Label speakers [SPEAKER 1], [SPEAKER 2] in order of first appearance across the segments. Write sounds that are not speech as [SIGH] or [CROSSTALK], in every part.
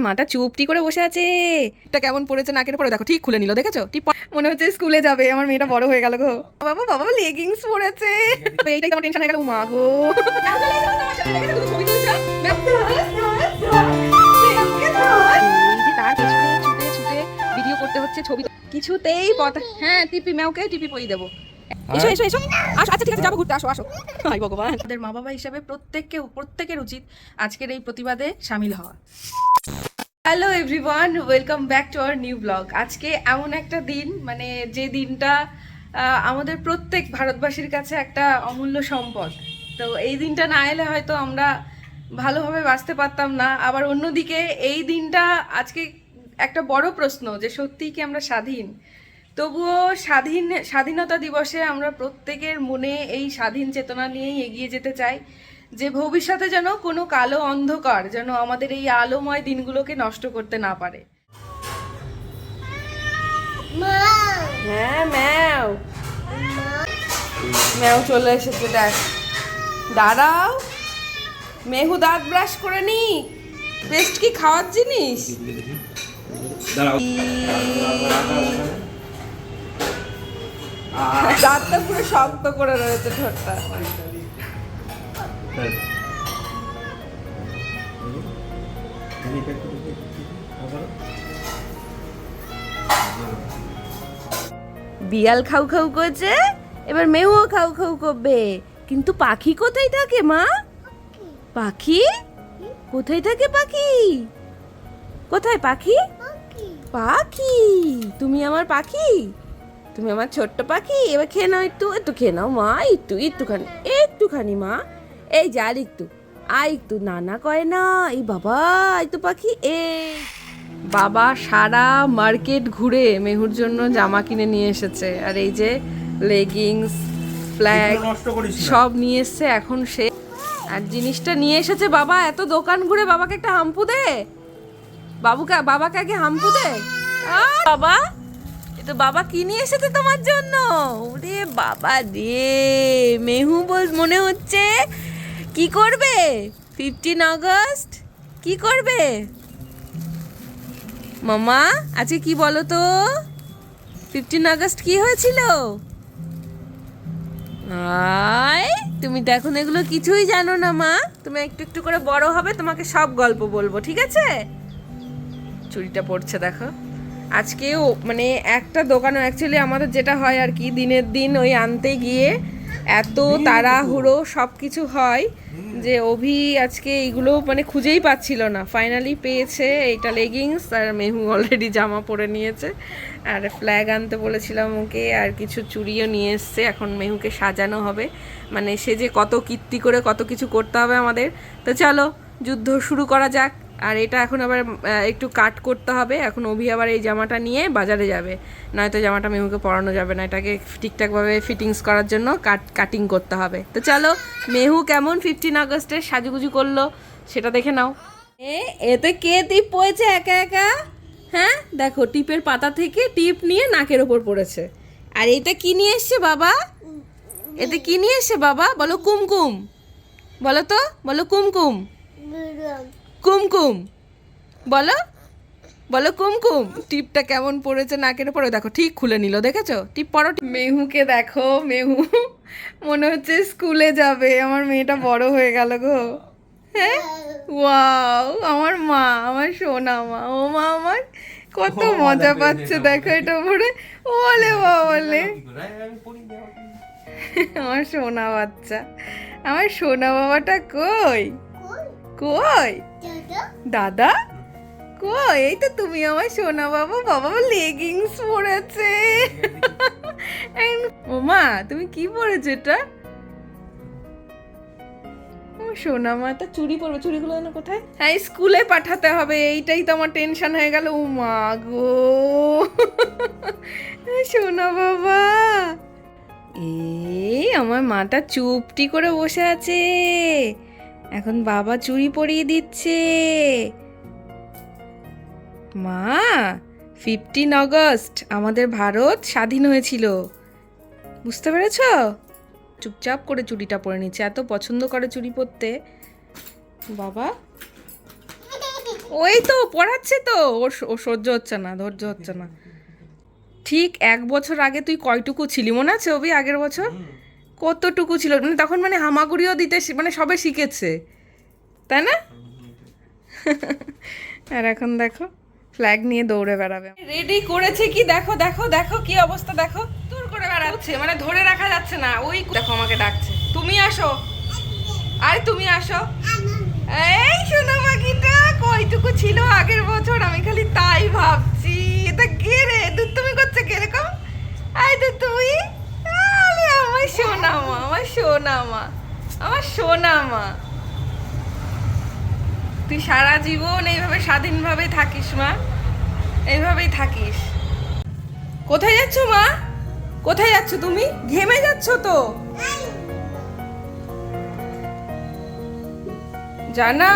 [SPEAKER 1] আমার মাটা চুপটি করে বসে আছে। এটা কেমন পড়েছে নাকের পরে দেখো ঠিক খুলে নিল দেখেছ? ঠিক মনে হচ্ছে স্কুলে যাবে আমার মেয়েটা বড় হয়ে গেল গো। বাবা বাবা লেগিংস পরেছে এইটাই আমার টেনশন হয়ে গেল। মা গো। তার পেছনে ছুটে ছুটে ভিডিও করতে হচ্ছে ছবি কিছুতেই হ্যাঁ টিপি ম্যাওকে টিপি দেবো। এসো এসো এসো। আসো আচ্ছা ঠিক আছে যাব ঘুরতে আসো আসো। হাই ভগবান। আমাদের মা বাবা হিসাবে প্রত্যেককে প্রত্যেকের উচিত আজকের এই প্রতিবাদে সামিল হওয়া। Hello everyone welcome back to our new blog আজকে এমন একটা দিন মানে যে দিনটা আমাদের প্রত্যেক ভারতবাসীর কাছে একটা অমূল্য সম্পদ। তো এই দিনটা না এলে হয়তো আমরা ভালোভাবে বাঁচতে পারতাম না। আবার অন্যদিকে, এই দিনটা আজকে একটা বড় প্রশ্ন, যে সত্যিই কি আমরা স্বাধীন? তবুও স্বাধীন, স্বাধীনতা দিবসে আমরা প্রত্যেকের মনে এই স্বাধীন চেতনা নিয়েই এগিয়ে যেতে চাই। যে ভবিষ্যতে যেন কোনো কালো অন্ধকার যেন আমাদের এই আলোময় দিনগুলোকে নষ্ট করতে না পারে। হ্যাঁ ম্যাও। ম্যাও চলে এসেছে দেখ। দাঁড়াও। মেহু দাঁত ব্রাশ করে নি পেস্ট কি খাওয়ার জিনিস? দাঁতটা পুরো শক্ত করে রয়েছে ঠোঁটটা। বিড়াল খাউ খাউ করছে, এবার মেয়েও খাউ খাউ করবে। কিন্তু পাখি কোথায় থাকে, মা? পাখি? কোথায় থাকে পাখি? কোথায় পাখি? পাখি। তুমি আমার পাখি? তুমি আমার ছোট্ট পাখি? এবার খেয়ে নাও একটু একটু খেয়ে নাও, মা, একটু, একটুখানি একটুখানি, মা। এই যার একটু আয় একটু নানা কয় না এই বাবা এই তো পাখি এ। বাবা সারা মার্কেট ঘুরে মেহুর জন্য জামা কিনে নিয়ে এসেছে। আর এই যে লেগিংস ফ্ল্যাগ
[SPEAKER 2] না।
[SPEAKER 1] সব নিয়ে এসছে এখন সে আর জিনিসটা নিয়ে এসেছে বাবা এত দোকান ঘুরে বাবাকে একটা হাম্পু দে। বাবুকে বাবাকে আগে হাম্পু দে। বাবা এ তো বাবা কি নিয়ে এসেছে তোমার জন্য? ওরে বাবা রে মেহু বল মনে হচ্ছে কি করবে? Fifteen August? কি করবে? মামা, আজকে কি বলো তো? ফিফটিন আগস্ট কি হয়েছিল? আয়, তুমি এখন এগুলো কিছুই জানো না, মা। তুমি একটু একটু করে বড় হবে, তোমাকে সব গল্প বলব, ঠিক আছে? চুরিটা পড়ছে দেখো। আজকেও মানে একটা দোকানে অ্যাকচুয়ালি আমাদের যেটা হয় আর কি, দিনের দিন ওই আনতে গিয়ে এত তাড়াহুড়ো সব কিছু হয় যে অভি আজকে এইগুলো মানে খুঁজেই পাচ্ছিল না। ফাইনালি পেয়েছে এইটা লেগিংস আর মেহু অলরেডি জামা পরে নিয়েছে। আর ফ্ল্যাগ আনতে বলেছিলাম ওকে আর কিছু চুড়িও নিয়ে এসছে। এখন মেহুকে সাজানো হবে। মানে সে যে কত কীর্তি করে কত কিছু করতে হবে আমাদের। তো চলো যুদ্ধ শুরু করা যাক। আর এটা এখন আবার একটু কাট করতে হবে। এখন অভি আবার এই জামাটা নিয়ে বাজারে যাবে। নয়তো জামাটা মেহুকে পরানো যাবে না। এটাকে ঠিকঠাকভাবে ফিটিংস করার জন্য কাট কাটিং করতে হবে। তো চলো, মেহু কেমন ফিফটিন আগস্টে সাজুগুজু করল সেটা দেখে নাও। এ, এতে কে টিপ পড়েছে একা একা? হ্যাঁ দেখো, টিপের পাতা থেকে টিপ নিয়ে নাকের ওপর পড়েছে। আর এটা কি নিয়ে এসছে বাবা? এতে কি নিয়ে এসছে বাবা? বলো কুমকুম। বলো তো, বলো কুমকুম। কুমকুম। বলো বলো কুমকুম। টিপটা কেমন পড়েছে নাকের পরে দেখো ঠিক খুলে নিল দেখেছ? টিপ পরো মেহুকে দেখো মেহু। মনে হচ্ছে স্কুলে যাবে। আমার মেয়েটা বড় হয়ে গেল গো। হ্যাঁ? ওয়াও আমার মা আমার সোনা মা। ও মা আমার কত মজা পাচ্ছে। দেখো এটা পরে। ওলে বলে। আমার সোনা বাচ্চা। আমার সোনা বাবাটা কই? কই? দাদা? কই? এই তো তুমি আমার সোনা বাবা বাবা লেগিংস পরেছে। [LAUGHS] ও মা তুমি কি পরেছো এটা? সোনা মা তা চুরি পরবে। চুরিগুলো যেন কোথায়? হ্যাঁ স্কুলে পাঠাতে হবে। এইটাই তো আমার টেনশন হয়ে গেল। ও মা গো সোনা বাবা। এই আমার মাটা চুপটি করে বসে আছে। এখন বাবা চুরি পরিয়ে দিচ্ছে। মা ফিফটিন অগস্ট আমাদের ভারত স্বাধীন হয়েছিল। বুঝতে পেরেছ? চুপচাপ করে চুড়িটা পরে নিচ্ছে, এত পছন্দ করে চুড়ি পরতে। বাবা? ওই তো পড়াচ্ছে তো। ওর ওর সহ্য হচ্ছে না, ধৈর্য হচ্ছে না। ঠিক এক বছর আগে তুই কয়টুকু ছিলি? মনে আছে অভি, আগের বছর? কতটুকু ছিল? মানে তখন মানে হামাগুড়িও দিতে মানে সবে শিখেছে। তাই না? [LAUGHS] আর এখন দেখো ফ্ল্যাগ নিয়ে দৌড়ে বেড়াবে। রেডি করেছে কি? দেখো দেখো দেখো কি অবস্থা দেখো। দূর করে বেড়াচ্ছে মানে ধরে রাখা যাচ্ছে না। ওই দেখো আমাকে ডাকছে। তুমি আসো। আর তুমি আসো। এই শোনো পাখিটা কয়টুকু ছিল আগের বছর আমি খালি তাই ভাবছি। এটা কে রে? দুধ তুমি করছে কীরকম আই দুধ তুমি আমার সোনা মা আমার সোনা মা আমার সোনা মা তুই সারা জীবন এইভাবে স্বাধীনভাবে থাকিস, মা। এইভাবেই থাকিস। কোথায় যাচ্ছ, মা? কোথায় যাচ্ছ তুমি? ঘেমে যাচ্ছ তো? জানা,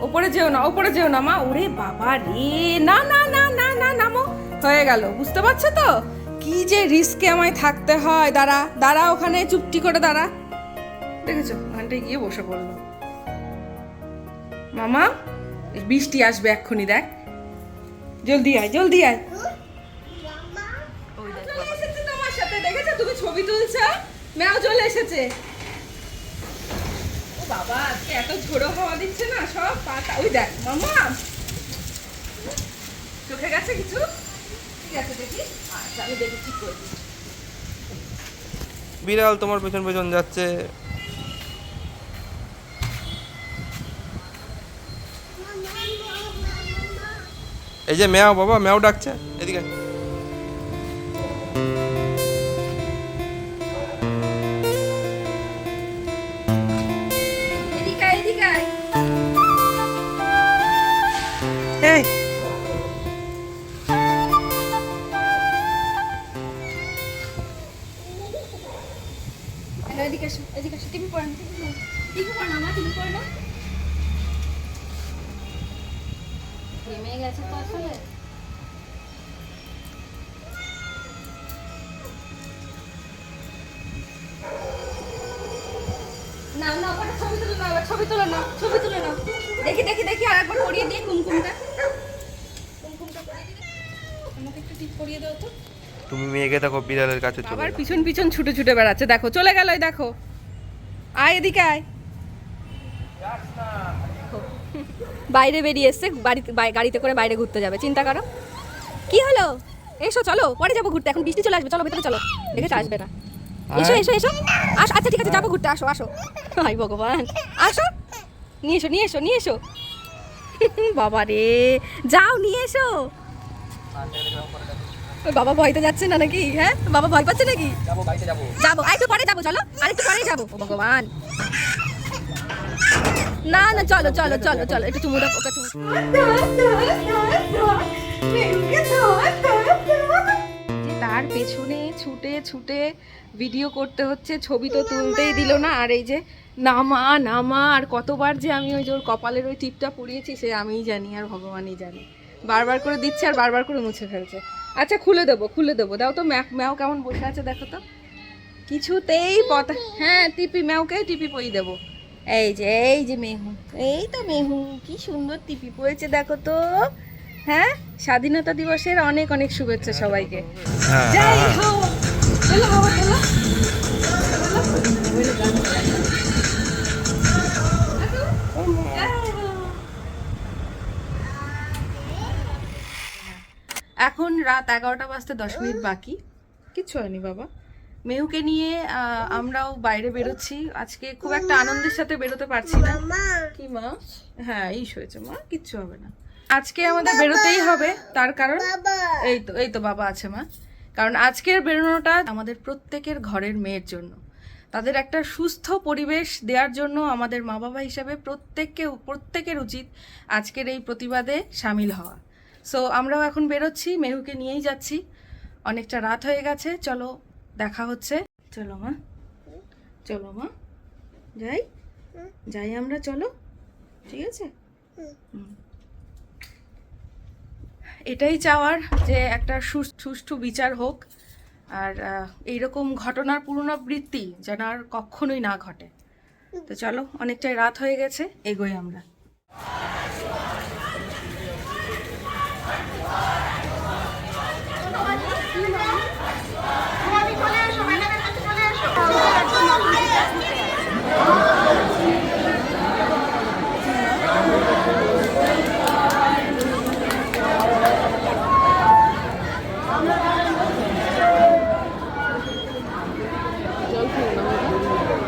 [SPEAKER 1] ওপরে যেও না, ওপরে যেও না, মা। ওরে বাবা রে। না না না না না নামো হয়ে গেল, বুঝতে পারছ তো? কি যে রিস্কে আমায় থাকতে হয়? দাঁড়া দাঁড়া ওখানে চুপটি করে দাঁড়া। দেখেছ ওখানটায় গিয়ে বসে পড়ল মামা বৃষ্টি আসবে এক্ষুনি দেখ। জলদি আয় জলদি আয়। তোমার সাথে দেখেছ? তুমি ছবি তুলছো? ম্যাও চলে এসেছে। ও বাবা আজকে এত ঝোড়ো হাওয়া দিচ্ছে না সব পাতা ওই দেখ মামা। চোখে গেছে কিছু? আচ্ছা
[SPEAKER 2] বিড়াল তোমার পেছন পেছন যাচ্ছে। এই যে ম্যাও বাবা ম্যাও ডাকছে। এদিকে
[SPEAKER 3] ছবি তুলে নাও, ছবি তুলে নাও, ছবি তুলে নাও। দেখি দেখি দেখি আর একবার পরিয়ে দিই কুমকুমটা। কুমকুমটা পরিয়ে দিই। আমাকে একটু টিপ পরিয়ে দাও তো।
[SPEAKER 2] তুমি মেয়েকে দেখো বিড়ালের কাছে চলে
[SPEAKER 1] আবার পিছন পিছন ছুটে ছুটে বেড়াচ্ছে। দেখো চলে গেল দেখো। আয় এদিকে আয়।
[SPEAKER 3] বাইরে বেরিয়ে এসছে বাড়িতে বাই- গাড়িতে করে বাইরে ঘুরতে যাবে। চিন্তা করো। কি হলো? এসো চলো পরে যাব ঘুরতে। এখন বৃষ্টি চলে আসবে। চলো ভেতরে চলো। দেখেছ আসবে না এসো এসো এসো। আসো আচ্ছা ঠিক আছে যাব ঘুরতে আসো আসো। হাই ভগবান। আসো। নিয়ে এসো নিয়ে এসো নিয়ে এসো। বাবা রে। যাও নিয়ে এসো। বাবা ভয়তে যাচ্ছে না নাকি? হ্যাঁ? বাবা ভয় পাচ্ছে নাকি? যাব বাড়িতে যাব। যাব। আর একটু পরে যাব চলো। আর একটু পরে যাব ভগবান। না না চলো চলো চলো চলো। একটু চুমু দাও ওকে চুমু
[SPEAKER 1] তার পেছনে ছুটে ছুটে ভিডিও করতে হচ্ছে, ছবি তো তুলতেই দিল না। আর এই যে নামা নামা, আর কতবার যে আমি ওই যে ওর কপালের ওই টিপটা পরিয়েছি সে আমিই জানি আর ভগবানই জানি। বারবার করে দিচ্ছে আর বারবার করে মুছে ফেলছে। আচ্ছা খুলে দেবো খুলে দেবো। দাও তো ম্যাক ম্যাও কেমন বসে আছে দেখো তো। কিছুতেই পতা হ্যাঁ টিপি ম্যাওকে টিপি পই দেবো। এই যে এই যে মেহু, এই তো মেহু, কি সুন্দর টিপি পড়েছে দেখো তো। হ্যাঁ? স্বাধীনতা দিবসের অনেক অনেক শুভেচ্ছা সবাইকে।
[SPEAKER 2] হ্যাঁ
[SPEAKER 1] যাই
[SPEAKER 2] হ্যাঁ।
[SPEAKER 1] হোক এখন রাত এগারোটা বাজতে দশ মিনিট বাকি। কিচ্ছু হয়নি বাবা। মেহুকে নিয়ে আহ, আমরাও বাইরে বেরোচ্ছি। আজকে খুব একটা আনন্দের সাথে বেরোতে পারছি না। কি মা? হ্যাঁ এই হয়েছে মা কিচ্ছু হবে না। আজকে আমাদের বেরোতেই হবে তার কারণ এই তো এই তো বাবা আছে মা। কারণ আজকের বেরোনোটা আমাদের প্রত্যেকের ঘরের মেয়ের জন্য। তাদের একটা সুস্থ পরিবেশ দেওয়ার জন্য আমাদের মা বাবা হিসাবে প্রত্যেককে প্রত্যেকের উচিত আজকের এই প্রতিবাদে সামিল হওয়া। সো আমরাও এখন বেরোচ্ছি মেহুকে নিয়েই যাচ্ছি। অনেকটা রাত হয়ে গেছে চলো দেখা হচ্ছে। চলো মা। চলো মা। যাই। যাই আমরা চলো। ঠিক আছে? হুম। এটাই চাওয়ার যে একটা সুষ্ঠু বিচার হোক। আর এইরকম ঘটনার পুনরাবৃত্তি যেন আর কখনোই না ঘটে। তো চলো, অনেকটাই রাত হয়ে গেছে, এগোই আমরা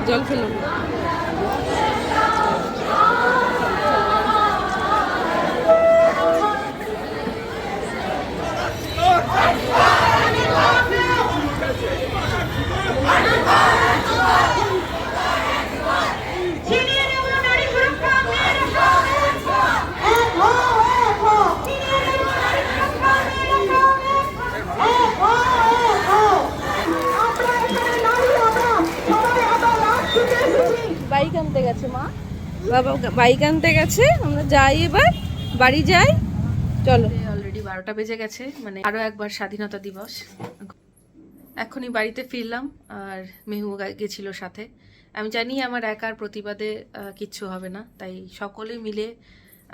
[SPEAKER 1] জল ফেলো
[SPEAKER 4] ছিনিয়ে নেব নারী সুরক্ষা মেয়ের সামনে এক হো এক হো ছিনিয়ে নেব নারী সুরক্ষা মেয়ের সামনে এক হো এক হো আমরা এখানে নারী আমরা সবাই আমরা রাত ছুটে এসেছি
[SPEAKER 1] বাইক আনতে গেছে মা। বাবা বাইক আনতে গেছে, আমরা যাই এবার, বাড়ি যাই, চলো। অলরেডি বারোটা বেজে গেছে মানে আরও একবার স্বাধীনতা দিবস। এখনই বাড়িতে ফিরলাম, আর মেহু গেছিল সাথে। আমি জানি আমার একার প্রতিবাদে কিচ্ছু হবে না, তাই সকলে মিলে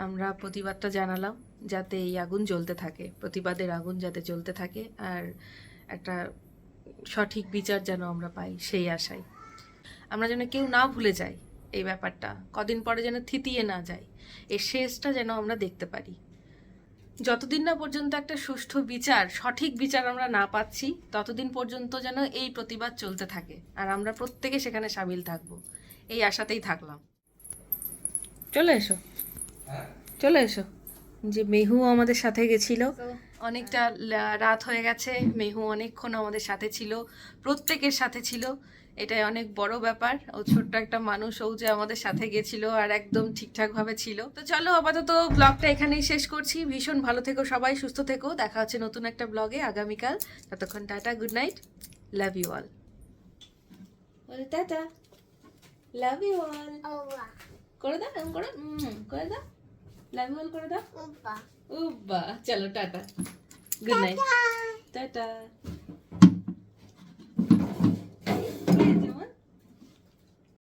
[SPEAKER 1] আমরা প্রতিবাদটা জানালাম, যাতে এই আগুন জ্বলতে থাকে, প্রতিবাদের আগুন যাতে জ্বলতে থাকে, আর একটা সঠিক বিচার যেন আমরা পাই, সেই আশায়। আমরা যেন কেউ না ভুলে যাই। এই ব্যাপারটা। কদিন পরে যেন থিতিয়ে না যায়। এর শেষটা যেন আমরা দেখতে পারি। যতদিন না পর্যন্ত একটা সুষ্ঠু বিচার সঠিক বিচার আমরা না পাচ্ছি ততদিন পর্যন্ত যেন এই প্রতিবাদ চলতে থাকে। আর আমরা প্রত্যেকে সেখানে সামিল থাকব। এই আশাতেই থাকলাম। চলে এসো। চলে এসো। যে মেহু আমাদের সাথে গেছিল। অনেকটা রাত হয়ে গেছে। মেহু অনেকক্ষণ আমাদের সাথে ছিল। প্রত্যেকের সাথে ছিল। এটাই অনেক বড় ব্যাপার। ও ছোট্ট একটা মানুষ ও যে আমাদের সাথে গেছিল আর একদম ঠিকঠাক ভাবে ছিল। তো চলো আপাতত ব্লগটা এখানেই শেষ করছি। ভীষণ ভালো থেকো সবাই সুস্থ থেকো। দেখা হচ্ছে নতুন একটা ব্লগে আগামীকাল। ততক্ষণ tata good night. Love you all tata. Love you all করে দাও এরকম করে? করে দাও। লাভ ইউ অল করে দাও। উব্বা চলো টাটা। Good night tata.